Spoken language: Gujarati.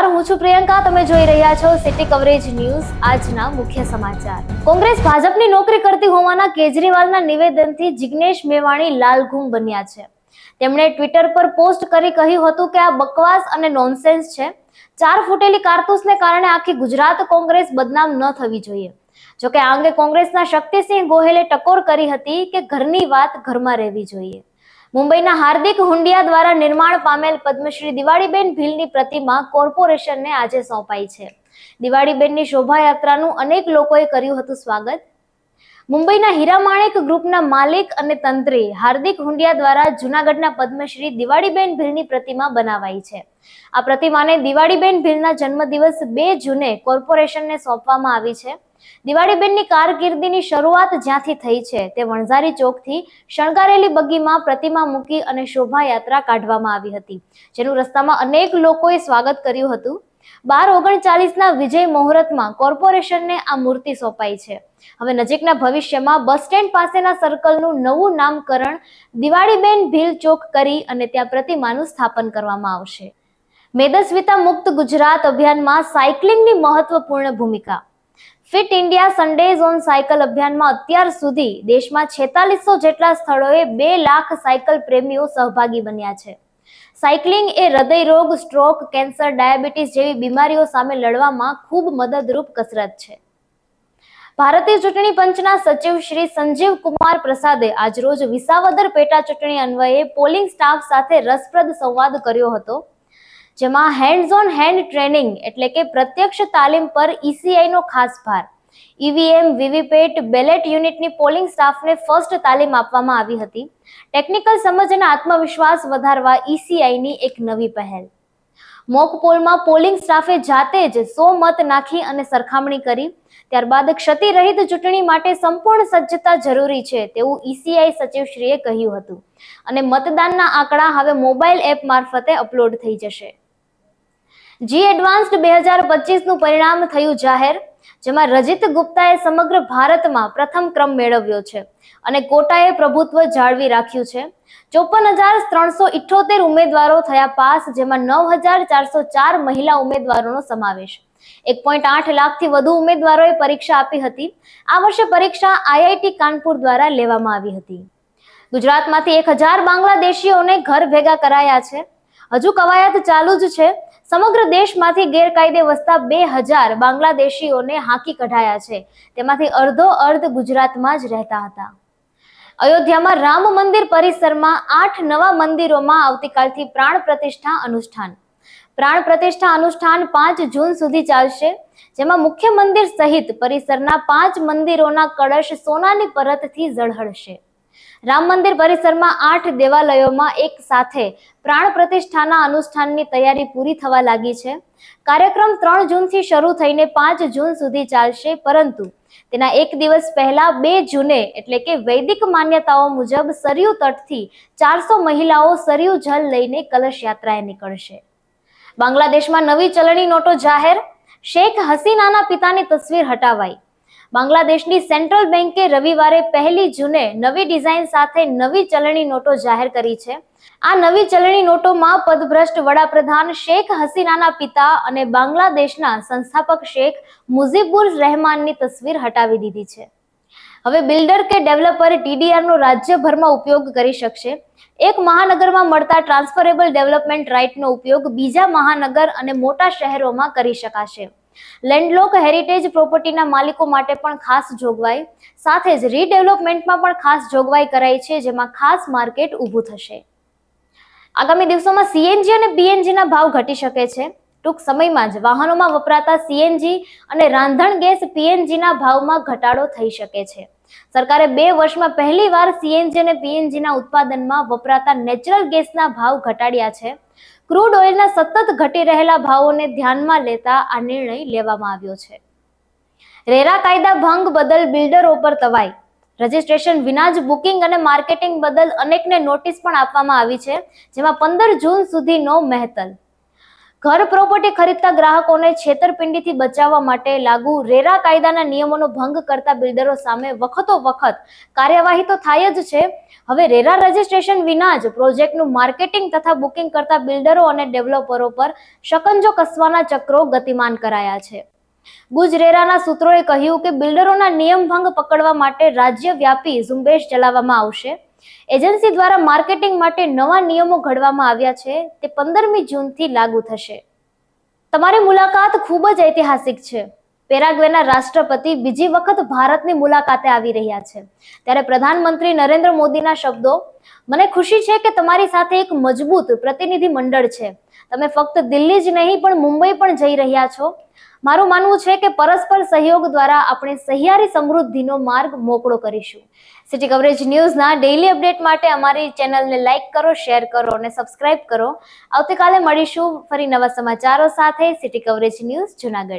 નમસ્કાર, હું છું પ્રિયંકા. તમે જોઈ રહ્યા છો સિટી કવરેજ ન્યૂઝ. આજના મુખ્ય સમાચાર. કોંગ્રેસ ભાજપની નોકરી કરતી હોવાના કેજરીવાલના નિવેદનથી જિગ્નેશ મેવાણી લાલઘૂમ બન્યા છે. તેમણે ટ્વિટર પર પોસ્ટ કરી કહ્યું હતું કે આ બકવાસ અને નોનસેન્સ છે. ચાર ફૂટેલી કારતૂસને કારણે આખી ગુજરાત કોંગ્રેસ બદનામ ન થવી જોઈએ. જોકે આ અંગે કોંગ્રેસના શક્તિસિંહ ગોહેલે ટકોર કરી હતી કે ઘરની વાત ઘરમાં રહેવી જોઈએ. મુંબઈના હાર્દિક હુંડિયા દ્વારા નિર્માણ પામેલ પદ્મશ્રી દિવાળીબેન ભીલની પ્રતિમા કોર્પોરેશનને આજે સોંપાઈ છે. દિવાળીબેનની શોભાયાત્રાનું અનેક લોકોએ કર્યું હતું સ્વાગત. મુંબઈના હીરામાણેક ગ્રુપના માલિક અને તંત્રી હાર્દિક હુંડિયા દ્વારા જૂનાગઢના પદ્મશ્રી દિવાળીબેન ભીલની પ્રતિમા બનાવાઈ છે. આ પ્રતિમાને દિવાળીબેન ભીલના જન્મદિવસ બે જૂને કોર્પોરેશનને સોંપવામાં આવી છે. દિવાળીબેનની કારકિર્દીની શરૂઆત જ્યાંથી થઈ છે, તે વણઝારી ચોકથી શણગારેલી બગીમાં પ્રતિમા મૂકી અને શોભાયાત્રા કાઢવામાં આવી હતી, જેનું રસ્તામાં અનેક લોકોએ સ્વાગત કર્યું હતું. બાર ઓગણચાલીસના વિજય મુહૂર્તમાં કોર્પોરેશનને આ મૂર્તિ સોંપાઈ છે. હવે નજીકના ભવિષ્યમાં બસ સ્ટેન્ડ પાસેના સર્કલનું નવું નામકરણ દિવાળીબેન ભીલ ચોક કરી અને ત્યાં પ્રતિમાનું સ્થાપન કરવામાં આવશે. મેદસ્વિતા મુક્ત ગુજરાત અભિયાનમાં સાયકલિંગની મહત્વપૂર્ણ ભૂમિકા. Fit India Sundays on cycle અભિયાનમાં અત્યાર સુધી દેશમાં છેતાલીસો જેટલા સ્થળોએ બે લાખ સાયકલ પ્રેમીઓ સહભાગી બન્યા છે. સાયકલિંગ એ હૃદય રોગ સ્ટ્રોક કેન્સર ડાયાબિટીસ જેવી બીમારીઓ સામે લડવામાં ખૂબ મદદરૂપ કસરત છે. ભારતીય ચૂંટણી પંચના સચિવ શ્રી સંજીવ કુમાર પ્રસાદે આજરોજ વિસાવદર પેટા ચૂંટણી અન્વયે પોલિંગ સ્ટાફ સાથે રસપ્રદ સંવાદ કર્યો હતો, જેમાં હેન્ડઝ ઓન હેન્ડ ટ્રેનિંગ એટલે કે પ્રત્યક્ષ તાલીમ પર ઈસીઆઈનો ખાસ ભાર. ઈવીએમ, વીવીપેટ, બેલેટ યુનિટની પોલિંગ સ્ટાફને ફર્સ્ટ તાલીમ આપવામાં આવી હતી. ટેકનિકલ સમજ અને આત્મવિશ્વાસ વધારવા ઈસીઆઈની એક નવી પહેલ. મોક પોલમાં પોલિંગ સ્ટાફે જાતે જ સો મત નાખી અને સરખામણી કરી. ત્યારબાદ ક્ષતિરહિત ચૂંટણી માટે સંપૂર્ણ સજ્જતા જરૂરી છે તેવું ઈસીઆઈ સચિવશ્રીએ કહ્યું હતું. અને મતદાનના આંકડા હવે મોબાઈલ એપ મારફતે અપલોડ થઈ જશે. જી એડવાન્સ્ડ બે હજાર પચીસનું પરિણામ થયું જાહેર. જેમાં રજિત ગુપ્તાએ સમગ્ર ભારતમાં પ્રથમ ક્રમ મેળવ્યો છે. અને કોટાએ પ્રભુત્વ જાળવી રાખ્યું છે. ચોપન હજાર ત્રણસો ઇઠ્ઠોતેર ઉમેદવારો થયા પાસ, જેમાં નવ હજાર ચારસો ચાર મહિલા ઉમેદવારોનો સમાવેશ. એક પોઈન્ટ આઠ લાખથી વધુ ઉમેદવારોએ પરીક્ષા આપી હતી. આ વર્ષે પરીક્ષા આઈઆઈટી કાનપુર દ્વારા લેવામાં આવી હતી. ગુજરાતમાંથી એક હજાર બાંગ્લાદેશીઓને ઘર ભેગા કરાયા છે. હજુ કવાયત ચાલુ જ છે. સમગ્ર દેશમાંથી ગેરકાયદે વસતા બે હજાર બાંગ્લાદેશીઓને હાંકી કઢાયા છે. તેમાંથી અડધો અર્ધ ગુજરાતમાં જ રહેતા હતા. અયોધ્યામાં રામ મંદિર પરિસરમાં આઠ નવા મંદિરોમાં આવતીકાલથી પ્રાણ પ્રતિષ્ઠા અનુષ્ઠાન. પ્રાણ પ્રતિષ્ઠા અનુષ્ઠાન પાંચ જૂન સુધી ચાલશે, જેમાં મુખ્ય મંદિર સહિત પરિસરના પાંચ મંદિરોના કળશ સોનાની પરતથી ઝળહળશે. રામ મંદિર પરિસરમાં આઠ દેવાલયોમાં એક સાથે પ્રાણ પ્રતિષ્ઠાના અનુષ્ઠાનની તૈયારી પૂરી થવા લાગી છે. કાર્યક્રમ ત્રણ જૂનથી શરૂ થઈને પાંચ જૂન સુધી ચાલશે, પરંતુ તેના એક દિવસ પહેલા બે જૂને, એટલે કે વૈદિક માન્યતાઓ મુજબ સરયુ તટથી ચારસો મહિલાઓ સરયુ જલ લઈને કલશ યાત્રાએ નીકળશે. બાંગ્લાદેશમાં નવી ચલણી નોટો જાહેર. શેખ હસીનાના પિતાની તસવીર હટાવાઈ. બાંગ્લાદેશની સેન્ટ્રલ બેન્કે રવિવારે પહેલી જૂને નવી ડિઝાઇન સાથે નવી ચલણી નોટો જાહેર કરી છે. આ નવી ચલણી નોટોમાં પદભ્રષ્ટ વડાપ્રધાન શેખ હસીનાના પિતા અને બાંગ્લાદેશના સંસ્થાપક શેખ મુઝીબુર રહેમાનની તસવીર હટાવી દીધી છે. હવે બિલ્ડર કે ડેવલપર ટીડીઆરનો રાજ્યભરમાં ઉપયોગ કરી શકશે. એક મહાનગરમાં મળતા ટ્રાન્સફરેબલ ડેવલપમેન્ટ રાઇટનો ઉપયોગ બીજા મહાનગર અને મોટા શહેરોમાં કરી શકાશે. લેન્ડલોક હેરિટેજ પ્રોપર્ટીના માલિકો માટે પણ ખાસ જોગવાઈ, સાથે જ રીડેવલપમેન્ટમાં પણ ખાસ જોગવાઈ કરાઈ છે, જેમાં ખાસ માર્કેટ ઊભું થશે. આગામી દિવસોમાં સીએનજી અને પીએનજીના ભાવ ઘટી શકે છે. ટૂંક સમયમાં જ વાહનોમાં વપરાતા સીએનજી અને રાંધણ ગેસ પીએનજીના ભાવમાં ઘટાડો થઈ શકે છે. સરકારે બે વર્ષમાં પહેલીવાર સીએનજી અને પીએનજીના ઉત્પાદનમાં વપરાતા નેચરલ ગેસના ભાવ ઘટાડ્યા છે. ક્રૂડ ઓઇલના સતત ઘટી રહેલા ભાવોને ધ્યાનમાં લેતા આ નિર્ણય લેવામાં આવ્યો છે. રેરા કાયદા ભંગ બદલ બિલ્ડરો પર તવાઈ. રજીસ્ટ્રેશન વિના જ બુકિંગ અને માર્કેટિંગ બદલ અનેકને નોટિસ પણ આપવામાં આવી છે, જેમાં પંદર જૂન સુધીનો મહેતલ. ઘર પ્રોપર્ટી ખરીદતા ગ્રાહકોને છેતરપિંડીથી બચાવવા માટે લાગુ રેરા કાયદાના નિયમોનો ભંગ કરતા બિલ્ડરો સામે વખતો વખત કાર્યવાહી તો થાય જ છે. હવે રેરા રજિસ્ટ્રેશન વિના જ પ્રોજેક્ટનું માર્કેટિંગ તથા બુકિંગ કરતા બિલ્ડરો અને ડેવલપરો પર શકંજો કસવાના ચક્રો ગતિમાન કરાયા છે. ગુજરેરાના સૂત્રોએ કહ્યું કે બિલ્ડરોના નિયમ ભંગ પકડવા માટે રાજ્યવ્યાપી ઝુંબેશ ચલાવવામાં આવશે. એજન્સી દ્વારા માર્કેટિંગ માટે નવા નિયમો ઘડવામાં આવ્યા છે. તે પંદરમી જૂનથી લાગુ થશે. તમારી મુલાકાત ખૂબ જ ઐતિહાસિક છે. પેરાગ્વેના રાષ્ટ્રપતિ બીજી વખત ભારતની મુલાકાતે આવી રહ્યા છે. ત્યારે પ્રધાનમંત્રી નરેન્દ્ર મોદીના શબ્દો, મને ખુશી છે કે તમારી સાથે એક મજબૂત પ્રતિનિધિ મંડળ છે. તમે ફક્ત દિલ્હી જ નહીં, પણ મુંબઈ પણ જઈ રહ્યા છો. મારું માનવું છે કે પરસ્પર સહયોગ દ્વારા આપણે સહિયારી સમૃદ્ધિનો માર્ગ મોકળો કરીશું. સિટી કવરેજ ન્યૂઝના ડેઇલી અપડેટ માટે અમારી ચેનલને લાઇક કરો શેર કરો અને સબસ્ક્રાઇબ કરો. આવતીકાલે મળીશું ફરી નવા સમાચારો સાથે. City coverage news Junagadh.